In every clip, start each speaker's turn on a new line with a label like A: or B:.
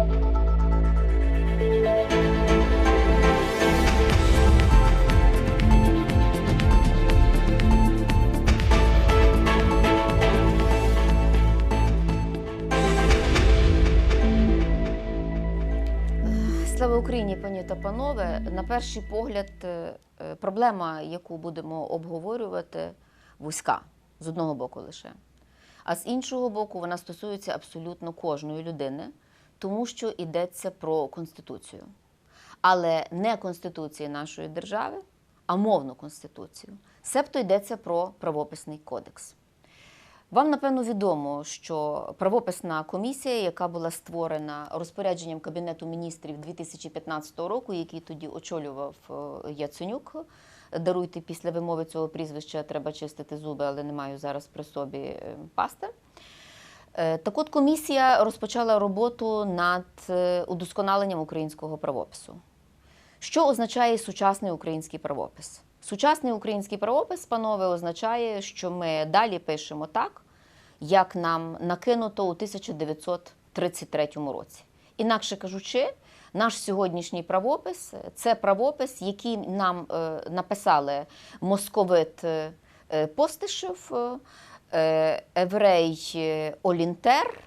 A: Слава Україні, пані та панове. На перший погляд, е, е, проблема, яку будемо обговорювати, вузька з одного боку лише. А з іншого боку, вона стосується абсолютно кожної людини, тому що йдеться про конституцію. Але не конституції нашої держави, а мовну конституцію. Себто йдеться про правописний кодекс. Вам напевно відомо, що правописна комісія, яка була створена розпорядженням Кабінету міністрів 2015 року, який тоді очолював е, Яценюк. Даруйте після вимови цього прізвища, треба чистити зуби, але не маю зараз при собі е, пасти. Е, Так от комісія розпочала роботу над е, удосконаленням українського правопису. Що означає сучасний український правопис? Сучасний український правопис, панове, означає, що ми далі пишемо так, як нам накинуто у 1933 році. Інакше кажучи, наш сьогоднішній правопис це правопис, який нам е, написали московит Постишев, еврей е, Олінтер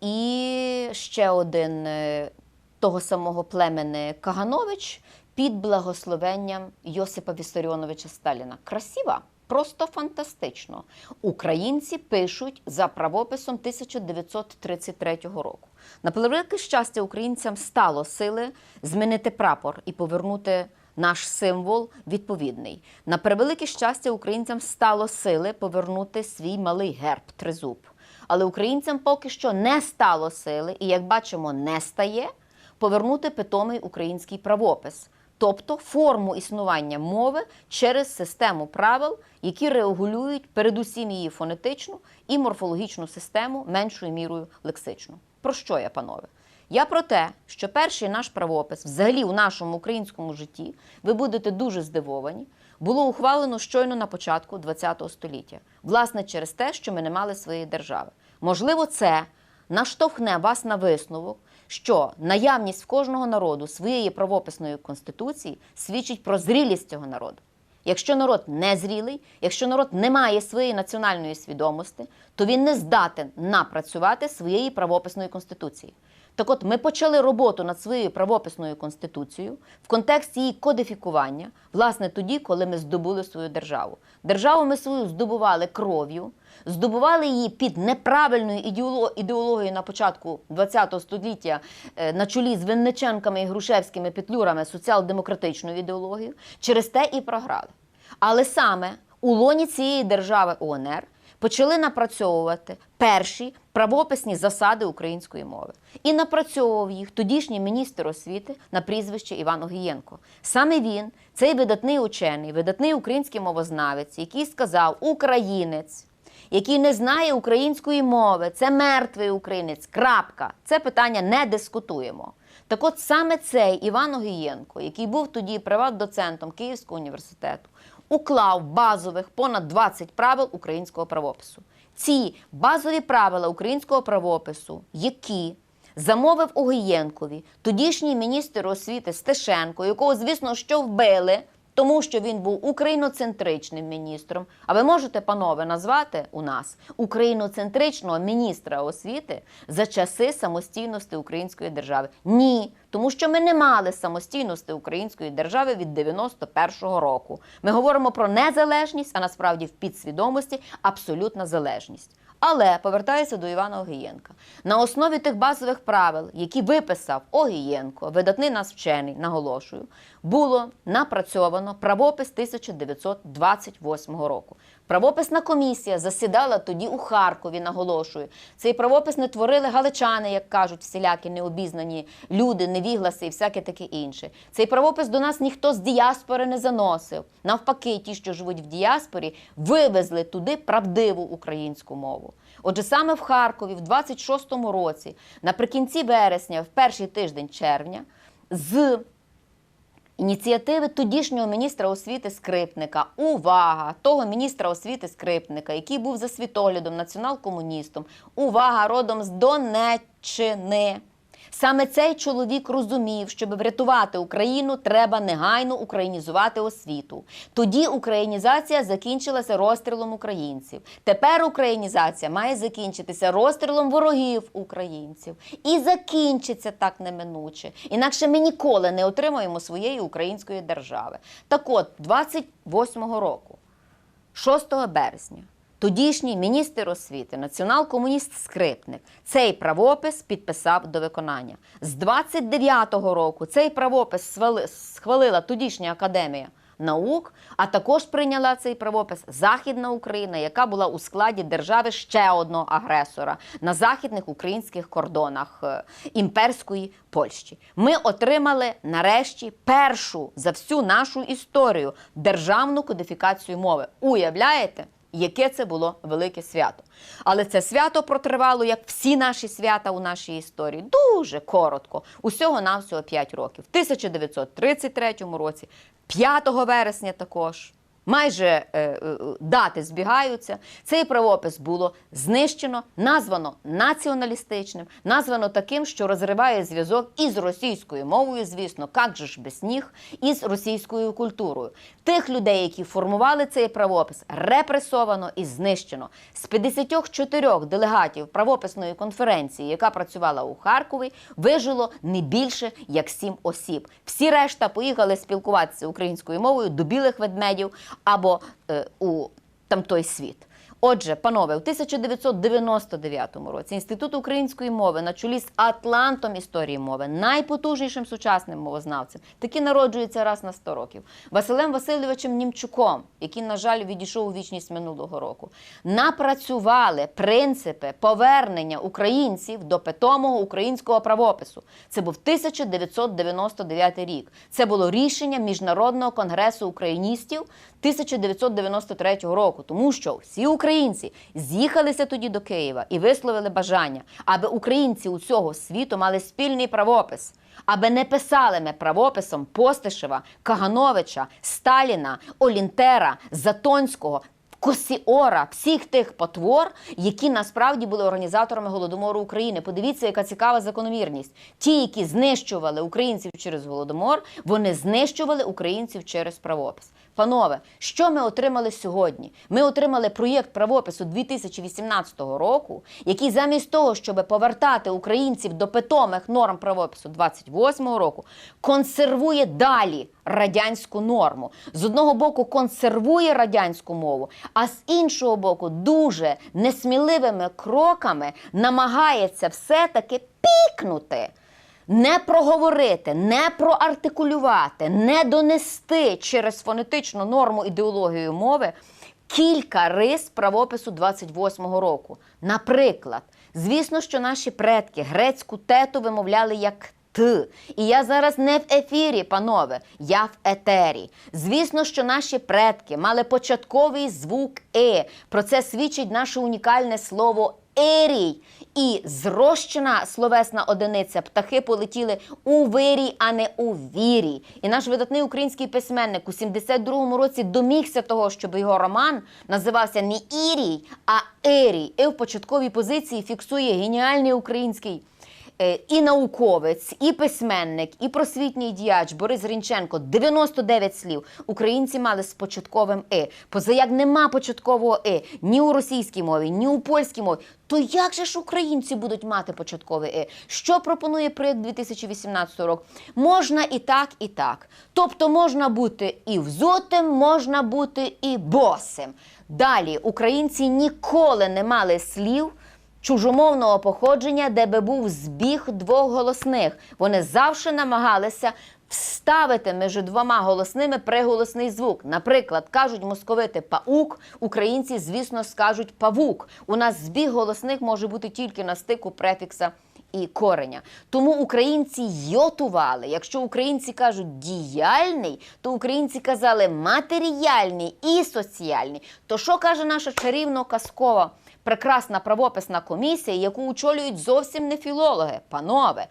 A: і ще один е, того самого племени Каганович під благословенням Йосипа Вісаріоновича Сталіна. Красива, просто фантастично. Українці пишуть за правописом 1933 року. На превелике щастя, українцям стало сили змінити прапор і повернути наш символ відповідний. На превелике щастя, українцям стало сили повернути свій малий герб тризуб. Але українцям поки що не стало сили, і як бачимо, не стає повернути питомий український правопис, тобто форму існування мови через систему правил, які регулюють передусім її фонетичну і морфологічну систему меншою мірою лексичну. Про що я, панове? Я про те, що перший наш правопис, взагалі у нашому українському житті, ви будете дуже здивовані, було ухвалено щойно на початку ХХ століття, власне, через те, що ми не мали своєї держави. Можливо, це наштовхне вас на висновок, що наявність в кожного народу своєї правописної конституції свідчить про зрілість цього народу. Якщо народ не зрілий, якщо народ не має своєї національної свідомості, то він не здатен напрацювати своєї правописної конституції. Так от ми почали роботу над своєю правописною конституцією в контексті її кодифікування, власне, тоді, коли ми здобули свою державу. Державу ми свою здобували кров'ю, здобували її під неправильною ідеологією на початку ХХ століття е, на чолі з Винниченками і Грушевськими петлюрами соціал-демократичною ідеологією, через те і програли. Але саме у лоні цієї держави УНР почали напрацьовувати перші правописні засади української мови. І напрацьовував їх тодішній міністр освіти на прізвище Іван Огієнко. Саме він, цей видатний учений, видатний український мовознавець, який сказав Українець. Який не знає української мови, це мертвий українець. Крапка. Це питання не дискутуємо. Так от саме цей Іван Огієнко, який був тоді приват-доцентом Київського університету, уклав базових понад 20 правил українського правопису. Ці базові правила українського правопису, які замовив Огієнкові тодішній міністр освіти Стешенко, якого, звісно, що вбили, тому що він був україноцентричним міністром. А ви можете, панове, назвати у нас україноцентричного міністра освіти за часи самостійності української держави? Ні, тому що ми не мали самостійності української держави від 91-го року. Ми говоримо про незалежність, а насправді в підсвідомості абсолютна залежність. Але повертаюся до Івана Огієнка. На основі тих базових правил, які виписав Огієнко, видатний нас вчений, наголошую, було напрацьовано правопис 1928 року. Правописна комісія засідала тоді у Харкові, наголошую. Цей правопис не творили галичани, як кажуть, всілякі необізнані люди, невігласи і всяке таке інше. Цей правопис до нас ніхто з діаспори не заносив. Навпаки, ті, що живуть в діаспорі, вивезли туди правдиву українську мову. Отже, саме в Харкові, в 26-му році, наприкінці вересня, в перший тиждень червня, з ініціативи тодішнього міністра освіти Скрипника, увага, того міністра освіти Скрипника, який був за світоглядом націонал-комуністом, увага, родом з Донеччини. Саме цей чоловік розумів, щоб врятувати Україну, треба негайно українізувати освіту. Тоді українізація закінчилася розстрілом українців. Тепер українізація має закінчитися розстрілом ворогів українців. І закінчиться так неминуче. Інакше ми ніколи не отримаємо своєї української держави. Так от, 28-го року. 6 березня тодішній міністр освіти, націонал-комуніст Скрипник, цей правопис підписав до виконання. З 29-го року цей правопис схвалила тодішня академія наук, а також прийняла цей правопис Західна Україна, яка була у складі держави ще одного агресора на західних українських кордонах е, імперської Польщі. Ми отримали нарешті першу за всю нашу історію державну кодифікацію мови. Уявляєте? Яке це було велике свято. Але це свято протривало, як всі наші свята у нашій історії, дуже коротко, усього навсього 5 років. В 1933 році, 5 вересня також. Майже е, е, дати збігаються. Цей правопис було знищено, названо націоналістичним, названо таким, що розриває зв'язок із російською мовою, звісно, як же ж без ніг, і з російською культурою. Тих людей, які формували цей правопис, репресовано і знищено. З 54 делегатів правописної конференції, яка працювала у Харкові, вижило не більше як 7 осіб. Всі решта поїхали спілкуватися українською мовою до білих ведмедів або е, у там той світ. Отже, панове, у 1999 році Інститут української мови на чолі з Атлантом історії мови, найпотужнішим сучасним мовознавцем, таки народжується раз на 100 років, Василем Васильовичем Німчуком, який, на жаль, відійшов у вічність минулого року, напрацювали принципи повернення українців до питомого українського правопису. Це був 1999 рік. Це було рішення Міжнародного конгресу україністів 1993 року, тому що всі українці з'їхалися тоді до Києва і висловили бажання, аби українці у цього світу мали спільний правопис. Аби не писали ми правописом Постишева, Кагановича, Сталіна, Олінтера, Затонського, Косіора, всіх тих потвор, які насправді були організаторами голодомору України. Подивіться, яка цікава закономірність. Ті, які знищували українців через голодомор, вони знищували українців через правопис. Панове, що ми отримали сьогодні? Ми отримали проєкт правопису 2018 року, який замість того, щоб повертати українців до питомих норм правопису 28 року, консервує далі радянську норму. З одного боку, консервує радянську мову, а з іншого боку, дуже несміливими кроками намагається все-таки пікнути не проговорити, не проартикулювати, не донести через фонетичну норму ідеологію мови кілька рис правопису 28-го року. Наприклад, звісно, що наші предки грецьку тету вимовляли як Т. І я зараз не в ефірі, панове, я в етері. Звісно, що наші предки мали початковий звук Е. Про це свідчить наше унікальне слово ерій. І зрощена словесна одиниця птахи полетіли у вирій, а не у вірі. І наш видатний український письменник у 72-му році домігся того, щоб його роман називався не Ірій, а Ерій. І в початковій позиції фіксує геніальний український. Е, І науковець, і письменник, і просвітній діяч Борис Грінченко 99 слів українці мали з початковим «и». Позаяк нема початкового «и» ні у російській мові, ні у польській мові. То як же ж українці будуть мати початкове «и»? Що пропонує проєкт 2018 року? Можна і так, і так. Тобто можна бути і взутим, можна бути і босим. Далі українці ніколи не мали слів чужомовного походження, де би був збіг двох голосних. Вони завжди намагалися вставити між двома голосними приголосний звук. Наприклад, кажуть московити паук, українці, звісно, скажуть павук. У нас збіг голосних може бути тільки на стику префікса і кореня. Тому українці йотували. Якщо українці кажуть діяльний, то українці казали матеріальний і соціальний. То що каже наша чарівно казкова? Прекрасна правописна комісія, яку очолюють зовсім не філологи, панове.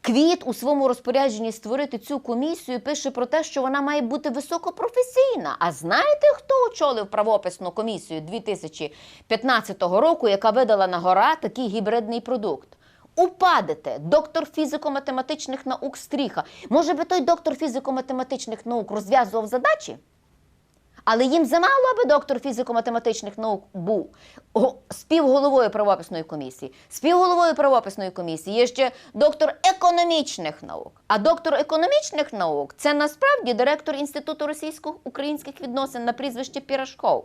A: Квіт у своєму розпорядженні створити цю комісію пише про те, що вона має бути високопрофесійна. А знаєте, хто очолив правописну комісію 2015 року, яка видала на гора такий гібридний продукт? упадете, доктор фізико-математичних наук Стріха. Може би той доктор фізико-математичних наук розв'язував задачі? Але їм замало, аби доктор фізико-математичних наук був співголовою правописної комісії. Співголовою правописної комісії є ще доктор економічних наук. А доктор економічних наук це насправді директор Інституту російсько-українських відносин на прізвище Пірашков.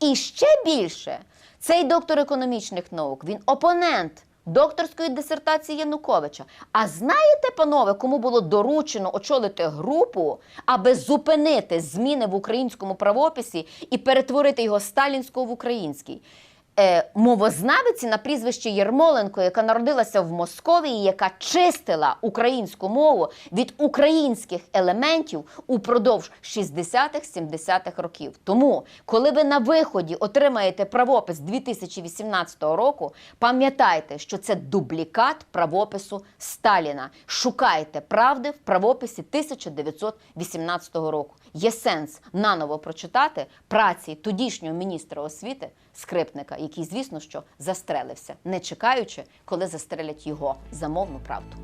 A: І ще більше, цей доктор економічних наук, він опонент докторської дисертації Януковича. А знаєте, панове, кому було доручено очолити групу, аби зупинити зміни в українському правописі і перетворити його сталінського в український? Е, мовознавиці на прізвище Єрмоленко, яка народилася в Московії, яка чистила українську мову від українських елементів упродовж 60-х-70-х років. Тому, коли ви на виході отримаєте правопис 2018 року, пам'ятайте, що це дублікат правопису Сталіна. Шукайте правди в правописі 1918 року. Є сенс наново прочитати праці тодішнього міністра освіти скрипника, який, звісно, що застрелився, не чекаючи, коли застрелять його за мовну правду.